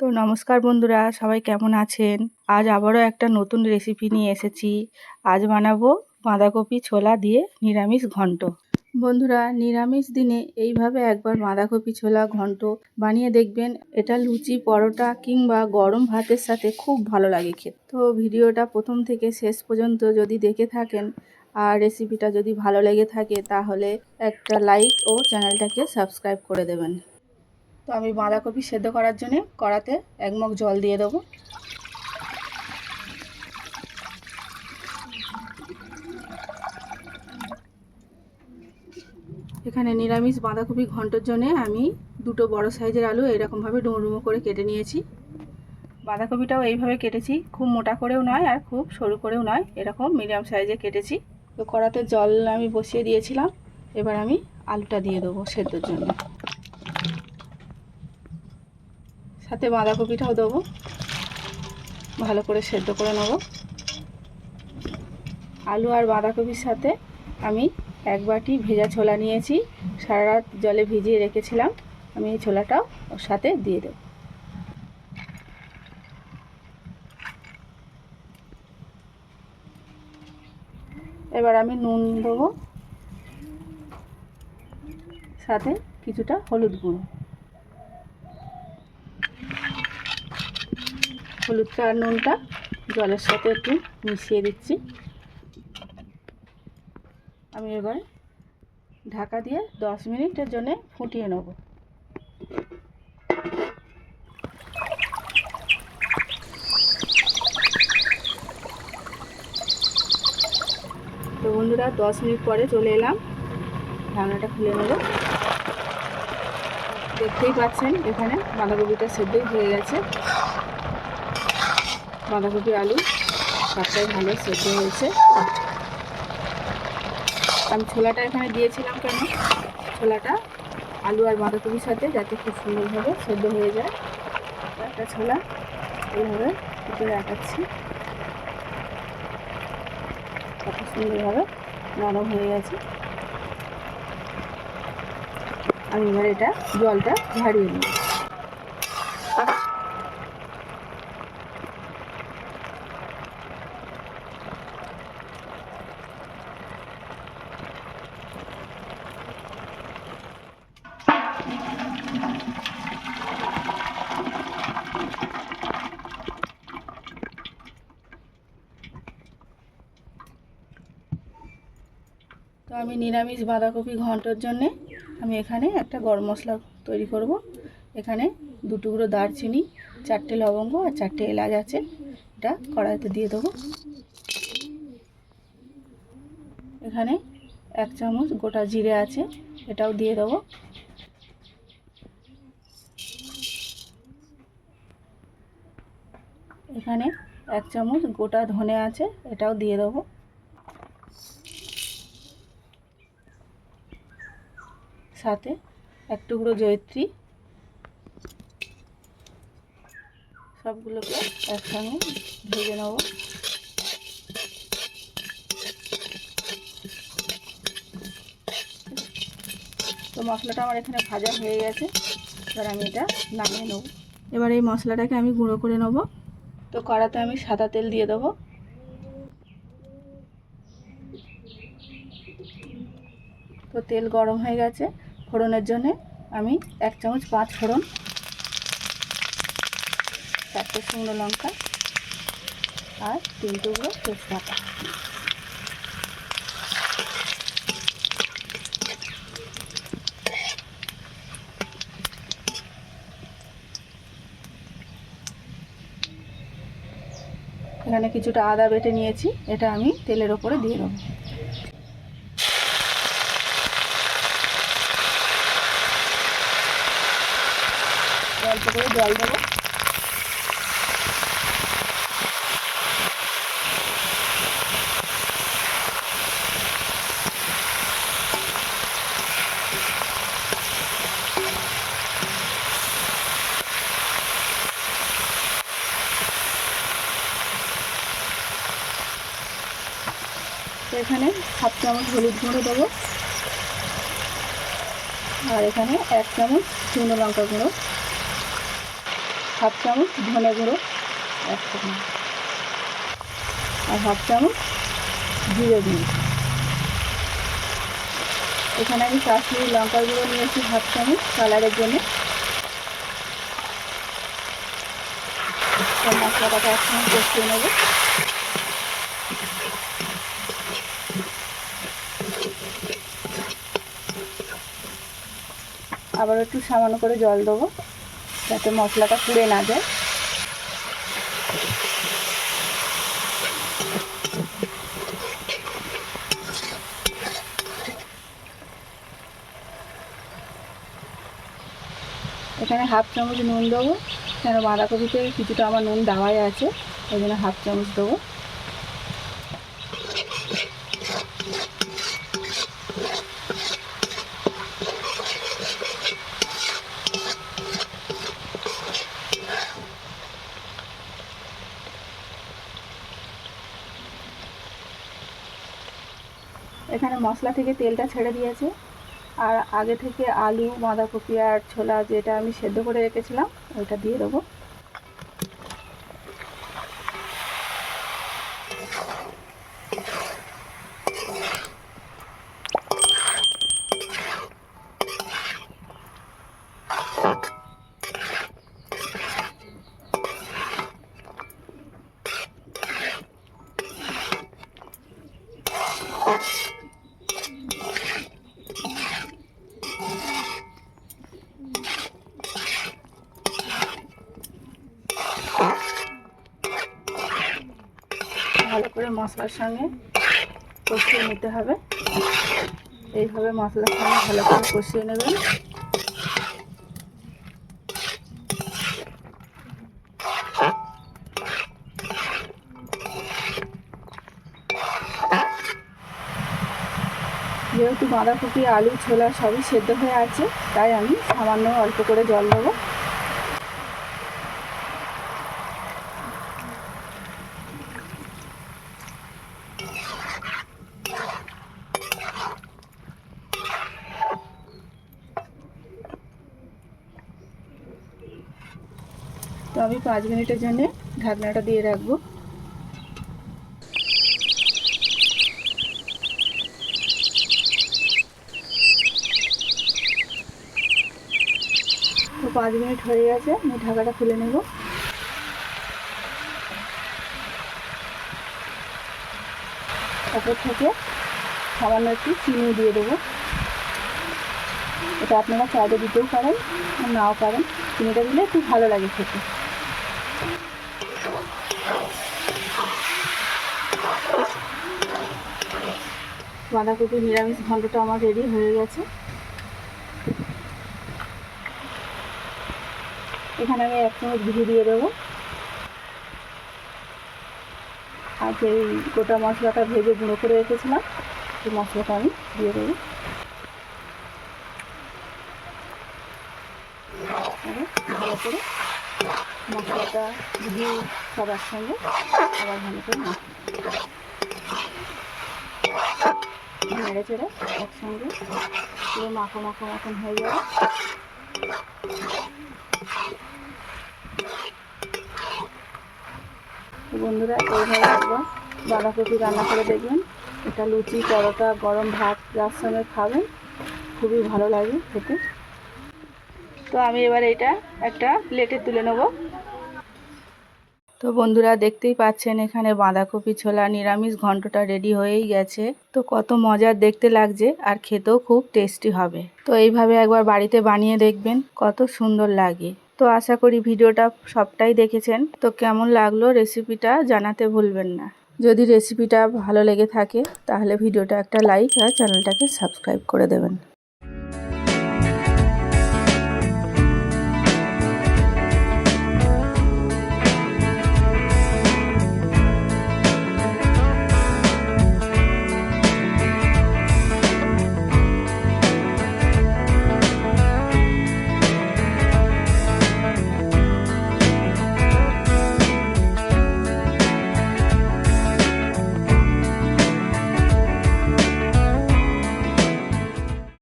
তো নমস্কার বন্ধুরা, সবাই কেমন আছেন? আজ আবারও একটা নতুন রেসিপি নিয়ে এসেছি। আজ বানাবো বাঁধাকপি ছোলা দিয়ে নিরামিষ ঘন্ট। বন্ধুরা, নিরামিষ দিনে এইভাবে একবার বাঁধাকপি ছোলা ঘন্ট বানিয়ে দেখবেন, এটা লুচি, পরোটা কিংবা গরম ভাতের সাথে খুব ভালো লাগে খেতে। তো ভিডিওটা প্রথম থেকে শেষ পর্যন্ত যদি দেখে থাকেন আর রেসিপিটা যদি ভালো লেগে থাকে, তাহলে একটা লাইক ও চ্যানেলটাকে সাবস্ক্রাইব করে দেবেন। তো আমি বাঁধাকপি সেদ্ধ করার জন্য কড়াতে এক মগ জল দিয়ে দেবো। এখানে নিরামিষ বাঁধাকপি ঘণ্টার জন্য আমি দুটো বড় সাইজের আলু এরকমভাবে ডুমো করে কেটে নিয়েছি। বাঁধাকপিটাও এইভাবে কেটেছি, খুব মোটা করেও নয় আর খুব সরু করেও নয়, এরকম মিডিয়াম সাইজে কেটেছি। তো কড়াতে জল আমি বসিয়ে দিয়েছিলাম, এবার আমি আলুটা দিয়ে দেবো সেদ্ধর জন্য। সাথে বাঁধাকপিটাও দেবো। ভালো করে সেদ্ধ করে নেব। আলু আর বাঁধাকপির সাথে আমি এক বাটি ভেজা ছোলা নিয়েছি। সারা রাত জলে ভিজিয়ে রেখেছিলাম। আমি এই ছোলাটাও ওর সাথে দিয়ে দেব। এবার আমি নুন দেবো। সাথে কিছুটা হলুদ গুঁড়ো। হলুদটা আর নুনটা জলের সাথে একটু মিশিয়ে দিচ্ছি। আমি এবার ঢাকা দিয়ে দশ মিনিটের জন্য ফুটিয়ে নেব। তো বন্ধুরা, দশ মিনিট পরে চলে এলাম। ঢাকনাটা খুলে নেব। দেখতেই পাচ্ছেন, এখানে বাঁধাকপিটা সেদ্ধই হয়ে গেছে। বাঁধাকপি আলু সবটাই ভালো সেদ্ধ হয়েছে। আমি ছোলাটা এখানে দিয়েছিলাম কেন? ছোলাটা, আলু আর বাঁধাকপির সাথে যাতে খুব সুন্দরভাবে সেদ্ধ হয়ে যায়। একটা ছোলা এইভাবে একটু রাখাচ্ছি কত সুন্দরভাবে নরম হয়ে গেছে। আমি এবার এটা জলটা ঝাড়িয়ে নিই তো আমি নিরামিষ বাঁধাকপি ঘণ্টার জন্যে আমি এখানে একটা গরম মশলা তৈরি করব। এখানে দু টুকরো দারচিনি, চারটে লবঙ্গ আর চারটে এলাচ আছে। এটা কড়াইতে দিয়ে দেবো। এখানে এক চামচ গোটা জিরে আছে, এটাও দিয়ে দেবো। এখানে এক চামচ গোটা ধনে আছে, এটাও দিয়ে দেবো। সাথে এক টুকরো জয়ত্রী। সবগুলোকে একসঙ্গে ভেজে নেব। তো মশলাটা আমার এখানে ভাজা হয়ে গেছে। এবার আমি এটা নামিয়ে নেব। এবার এই মশলাটাকে আমি গুঁড়ো করে নেব। তো কড়াতে আমি সাদা তেল দিয়ে দেবো। তো তেল গরম হয়ে গেছে। ফোড়নের জন্যে আমি এক চামচ পাঁচ ফোড়ন, চারটে শুকনো লঙ্কা আর তিন টুকরো তেজপাতা। এখানে কিছুটা আদা বেটে নিয়েছি, এটা আমি তেলের ওপরে দিয়ে দেবো। অল্প করে জল দেবো। এখানে হাফ চামচ হলুদ গুঁড়ো দেবো। আর এখানে এক চামচ শুকনো লঙ্কা গুঁড়ো। হাফ চামচ ধনে গুঁড়ো, এক চামচ। আর হাফ চামচ জিরে গুঁড়ো। এখানে আমি কাশ্মীরি লঙ্কার গুঁড়ো নিয়েছি হাফ চামচ কালারের জন্য। মশলাটাকে একসঙ্গে কষিয়ে নেব। আবার একটু সামান্য করে জল দেবো। যাতে মশলাটা পুড়ে না যায়। এখানে হাফ চামচ নুন দেবো। কেন বাঁধাকপিতে কিছুটা আমার নুন দেওয়াই আছে। ওই জন্য হাফ চামচ দেবো। এখানে মশলা থেকে তেলটা ছেড়ে দিয়েছে। আর আগে থেকে আলু, বাঁধাকপি আর ছোলা যেটা আমি সেদ্ধ করে রেখেছিলাম, ওইটা দিয়ে দেবো। ভালো করে মশলার সঙ্গে কষিয়ে নিতে হবে। এইভাবে মশলার সঙ্গে ভালো করে কষিয়ে নেবেন। যেহেতু বাঁধাকপি, আলু, ছোলা সবই সেদ্ধ হয়ে আছে, তাই আমি সামান্য অল্প করে জল দেবো। তো আমি পাঁচ মিনিটের জন্য ঢাকনাটা দিয়ে রাখব। তো পাঁচ মিনিট হয়ে গেছে, আমি ঢাকাটা খুলে নেব। তারপর থেকে সামান্য একটু চিনি দিয়ে দেবো। এটা আপনারা চাইলে দিতেও পারেন নাও পারেন। চিনিটা দিলে একটু ভালো লাগে খেতে। বাঁধাকপি নিরামিষ ঘন্টটা আমার রেডি হয়ে গেছে। এখানে আমি এক চামচ ঘি দিয়ে দেবো। আর যেই গোটা মশলাটা ভেজে গুঁড়ো করে রেখেছিলাম, সেই মশলাটা আমি দিয়ে দেবো। করে মশলাটা ঘি সবার সঙ্গে আবার ভালো করে। নেড়ে চেড়ে একসঙ্গে পুরো মাখো মাখো মতন হয়ে যাবে বন্ধুরা, এইভাবে একবার বাঁধাকপি রান্না করে দেখবেন এটা লুচি, পরোটা, গরম ভাত সঙ্গে খাবেন, খুবই ভালো লাগে খেতে তো আমি এবার এটা একটা প্লেটে তুলে নেব। তো বন্ধুরা, দেখতেই পাচ্ছেন এখানে বাঁধাকপি ছোলা, নিরামিষ ঘন্টটা রেডি হয়েই গেছে। তো কত মজার দেখতে লাগছে আর খেতেও খুব টেস্টি হবে। তো এইভাবে একবার বাড়িতে বানিয়ে দেখবেন, কত সুন্দর লাগে। তো আশা করি ভিডিওটা সবটাই দেখেছেন। তো কেমন লাগল রেসিপিটা জানাতে ভুলবেন না। যদি রেসিপিটা ভালো লেগে থাকে, তাহলে ভিডিওটা একটা লাইক আর চ্যানেলটাকে সাবস্ক্রাইব করে দেবেন।